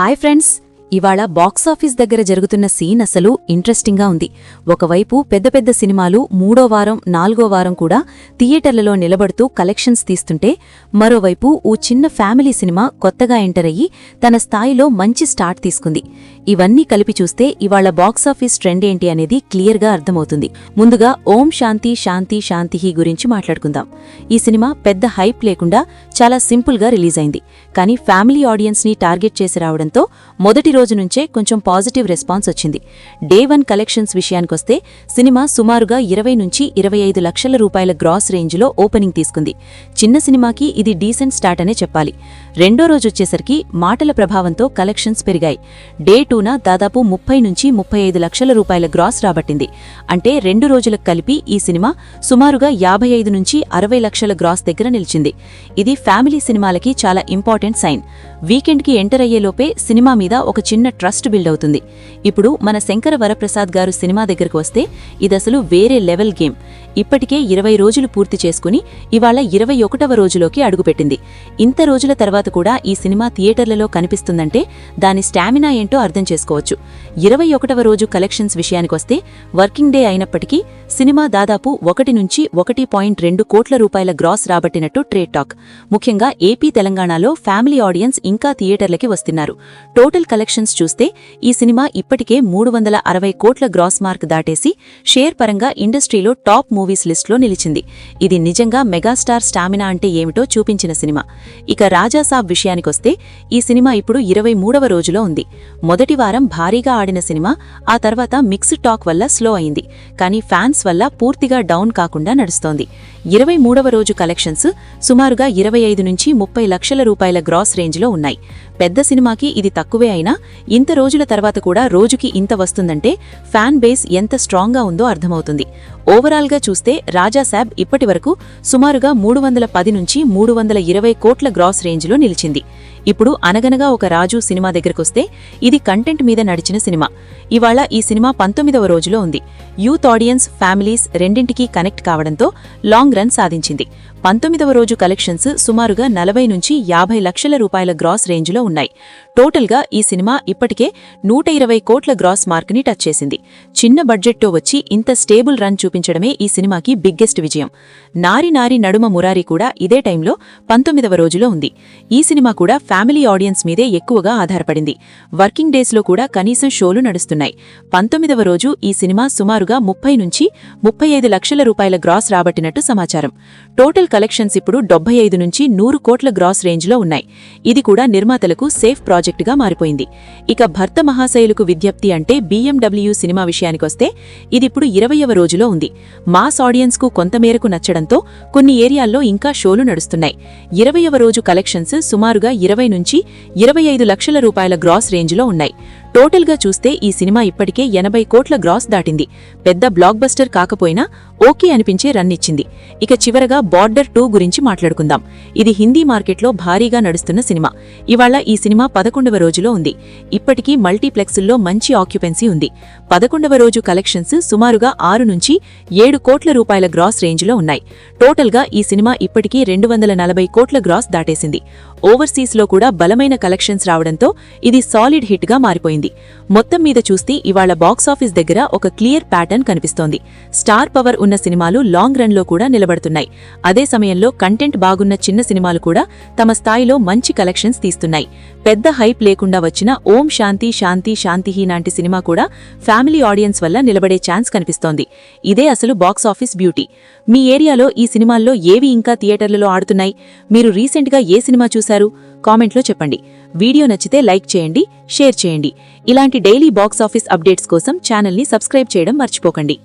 Hi friends ఇవాళ box office దగ్గర జరుగుతున్న సీన్ అసలు ఇంట్రెస్టింగ్గా ఉంది. ఒకవైపు పెద్ద పెద్ద సినిమాలు మూడో వారం నాలుగో వారం కూడా థియేటర్లలో నిలబడుతూ కలెక్షన్స్ తీస్తుంటే మరోవైపు ఓ చిన్న ఫ్యామిలీ సినిమా కొత్తగా ఎంటర్ అయ్యి తన స్థాయిలో మంచి స్టార్ట్ తీసుకుంది. ఇవన్నీ కలిపి చూస్తే ఇవాళ బాక్సాఫీస్ ట్రెండ్ ఏంటి అనేది క్లియర్గా అర్థమవుతుంది. ముందుగా ఓం శాంతి శాంతి శాంతిహి గురించి మాట్లాడుకుందాం. ఈ సినిమా పెద్ద హైప్ లేకుండా చాలా సింపుల్గా రిలీజ్ అయింది. కానీ ఫ్యామిలీ ఆడియన్స్ని టార్గెట్ చేసి రావడంతో మొదటి రోజు నుంచే కొంచెం పాజిటివ్ రెస్పాన్స్ వచ్చింది. డే వన్ కలెక్షన్స్ విషయానికొస్తే సినిమా సుమారుగా ఇరవై నుంచి ఇరవై ఐదు లక్షల రూపాయల గ్రాస్ రేంజ్లో ఓపెనింగ్ తీసుకుంది. చిన్న సినిమాకి ఇది డీసెంట్ స్టార్ట్ అనే చెప్పాలి. రెండో రోజు వచ్చేసరికి మాటల ప్రభావంతో కలెక్షన్స్ పెరిగాయి. డే టూన దాదాపు ముప్పై నుంచి ముప్పై ఐదు లక్షల రూపాయల గ్రాస్ రాబట్టింది. అంటే రెండు రోజులకు కలిపి ఈ సినిమా సుమారుగా యాభై ఐదు నుంచి అరవై లక్షల గ్రాస్ దగ్గర నిలిచింది. ఇది ఫ్యామిలీ సినిమాలకి చాలా ఇంపార్టెంట్ సైన్. వీకెండ్కి ఎంటర్ అయ్యేలోపే సినిమా మీద ఒక చిన్న ట్రస్ట్ బిల్డ్ అవుతుంది. ఇప్పుడు మన శంకర వరప్రసాద్ గారు సినిమా దగ్గరకు వస్తే ఇదసలు వేరే లెవెల్ గేమ్. ఇప్పటికే ఇరవై రోజులు పూర్తి చేసుకుని ఇవాళ ఇరవై ఒకటవ రోజులోకి అడుగుపెట్టింది. ఇంత రోజుల తర్వాత కూడా ఈ సినిమా థియేటర్లలో కనిపిస్తుందంటే దాని స్టామినా ఏంటో అర్థం చేసుకోవచ్చు. ఇరవై ఒకటవ రోజు కలెక్షన్స్ విషయానికొస్తే వర్కింగ్ డే అయినప్పటికీ సినిమా దాదాపు ఒకటి నుంచి ఒకటి పాయింట్ రెండు కోట్ల రూపాయల గ్రాస్ రాబట్టినట్టు ట్రేడ్ టాక్. ముఖ్యంగా ఏపీ తెలంగాణలో ఫ్యామిలీ ఆడియన్స్ ఇంకా థియేటర్లకి వస్తున్నారు. టోటల్ కలెక్షన్స్ చూస్తే ఈ సినిమా ఇప్పటికే మూడు వందల అరవై కోట్ల గ్రాస్ మార్క్ దాటేసి షేర్ పరంగా ఇండస్ట్రీలో టాప్ మూవీస్ లిస్టులో నిలిచింది. ఇది నిజంగా మెగాస్టార్ స్టామినా అంటే ఏమిటో చూపించిన సినిమా. ఇక రాజాసాబ్ విషయానికొస్తే ఈ సినిమా ఇప్పుడు ఇరవై మూడవ రోజులో ఉంది. మొదటి వారం భారీగా ఆడిన సినిమా ఆ తర్వాత మిక్స్డ్ టాక్ వల్ల స్లో అయింది. కానీ ఫ్యాన్స్ వల్ల పూర్తిగా డౌన్ కాకుండా నడుస్తోంది. ఇరవై మూడవ రోజు కలెక్షన్స్ సుమారుగా ఇరవై ఐదు నుంచి ముప్పై లక్షల రూపాయల గ్రాస్ రేంజ్లో ఉన్నాయి. పెద్ద సినిమాకి ఇది తక్కువే అయినా ఇంత రోజుల తర్వాత కూడా రోజుకి ఇంత వస్తుందంటే ఫ్యాన్ బేస్ ఎంత స్ట్రాంగ్గా ఉందో అర్థమవుతుంది. ఓవరాల్గా చూస్తే రాజాసాబ్ ఇప్పటివరకు సుమారుగా మూడు వందల పది నుంచి మూడు వందల ఇరవై కోట్ల గ్రాస్ రేంజ్లో నిలిచింది. ఇప్పుడు అనగనగా ఒక రాజు సినిమా దగ్గరకొస్తే ఇది కంటెంట్ మీద నడిచిన సినిమా. ఇవాళ ఈ సినిమా పంతొమ్మిదవ రోజులో ఉంది. యూత్ ఆడియన్స్ ఫ్యామిలీస్ రెండింటికీ కనెక్ట్ కావడంతో లాంగ్ రన్ సాధించింది. పంతొమ్మిదవ రోజు కలెక్షన్స్ సుమారుగా నలభై నుంచి యాభై లక్షల రూపాయల గ్రాస్ రేంజ్లో ఉన్నాయి. టోటల్గా ఈ సినిమా ఇప్పటికే నూట ఇరవై కోట్ల గ్రాస్ మార్క్ని టచ్ చేసింది. చిన్న బడ్జెట్తో వచ్చి ఇంత స్టేబుల్ రన్ చూపించడమే ఈ సినిమాకి బిగ్గెస్ట్ విజయం. నారి నారి నడుమ మురారి కూడా ఇదే టైంలో పంతొమ్మిదవ రోజులో ఉంది. ఈ సినిమా కూడా ఫ్యామిలీ ఆడియన్స్ మీదే ఎక్కువగా ఆధారపడింది. వర్కింగ్ డేస్లో కూడా కనీసం షోలు నడుస్తున్నాయి. పంతొమ్మిదవ రోజు ఈ సినిమా సుమారుగా ముప్పై నుంచి ముప్పై ఐదు లక్షల రూపాయల గ్రాస్ రాబట్టినట్టు సమాచారం. టోటల్ కలెక్షన్స్ ఇప్పుడు డెబ్బై ఐదు నుంచి నూరు కోట్ల గ్రాస్ రేంజ్లో ఉన్నాయి. ఇది కూడా నిర్మాతలకు సేఫ్ ప్రాజెక్టుగా మారిపోయింది. ఇక భర్త మహాశైలుకు విజ్ఞప్తి అంటే బీఎండబ్ల్యూ సినిమా విషయానికొస్తే ఇదిప్పుడు ఇరవయవ రోజులో ఉంది. మాస్ ఆడియన్స్కు కొంతమేరకు నచ్చడంతో కొన్ని ఏరియాల్లో ఇంకా షోలు నడుస్తున్నాయి. ఇరవయవ రోజు కలెక్షన్స్ సుమారుగా ఇరవై నుంచి ఇరవై ఐదు లక్షల రూపాయల గ్రాస్ రేంజ్లో ఉన్నాయి. టోటల్గా చూస్తే ఈ సినిమా ఇప్పటికే ఎనభై కోట్ల గ్రాస్ దాటింది. పెద్ద బ్లాక్ బస్టర్ కాకపోయినా ఓకే అనిపించే రన్ ఇచ్చింది. ఇక చివరగా బార్డర్ టూ గురించి మాట్లాడుకుందాం. ఇది హిందీ మార్కెట్లో భారీగా నడుస్తున్న సినిమా. ఇవాళ ఈ సినిమా పదకొండవ రోజులో ఉంది. ఇప్పటికీ మల్టీప్లెక్సుల్లో మంచి ఆక్యుపెన్సీ ఉంది. పదకొండవ రోజు కలెక్షన్స్ సుమారుగా ఆరు నుంచి ఏడు కోట్ల రూపాయల గ్రాస్ రేంజ్లో ఉన్నాయి. టోటల్గా ఈ సినిమా ఇప్పటికీ రెండు వందల నలభై కోట్ల గ్రాస్ దాటేసింది. ఓవర్సీస్లో కూడా బలమైన కలెక్షన్స్ రావడంతో ఇది సాలిడ్ హిట్గా మారిపోయింది. మొత్తం మీద చూస్తే ఇవాళ బాక్సాఫీస్ దగ్గర ఒక క్లియర్ ప్యాటర్న్ కనిపిస్తోంది. స్టార్ పవర్ ఉన్న సినిమాలు లాంగ్ రన్లో కూడా నిలబడుతున్నాయి. అదే సమయంలో కంటెంట్ బాగున్న చిన్న సినిమాలు కూడా తమ స్థాయిలో మంచి కలెక్షన్స్ తీస్తున్నాయి. పెద్ద హైప్ లేకుండా వచ్చిన ఓం శాంతి శాంతి శాంతిహి లాంటి సినిమా కూడా ఫ్యామిలీ ఆడియన్స్ వల్ల నిలబడే ఛాన్స్ కనిపిస్తోంది. ఇదే అసలు బాక్సాఫీస్ బ్యూటీ. మీ ఏరియాలో ఈ సినిమాల్లో ఏవి ఇంకా థియేటర్లలో ఆడుతున్నాయి? మీరు రీసెంట్గా ఏ సినిమా చూశారు? కామెంట్లో చెప్పండి. వీడియో నచ్చితే లైక్ చేయండి షేర్ చేయండి. ఇలాంటి డైలీ బాక్సాఫీస్ అప్డేట్స్ కోసం ఛానల్ని సబ్స్క్రైబ్ చేయడం మర్చిపోకండి.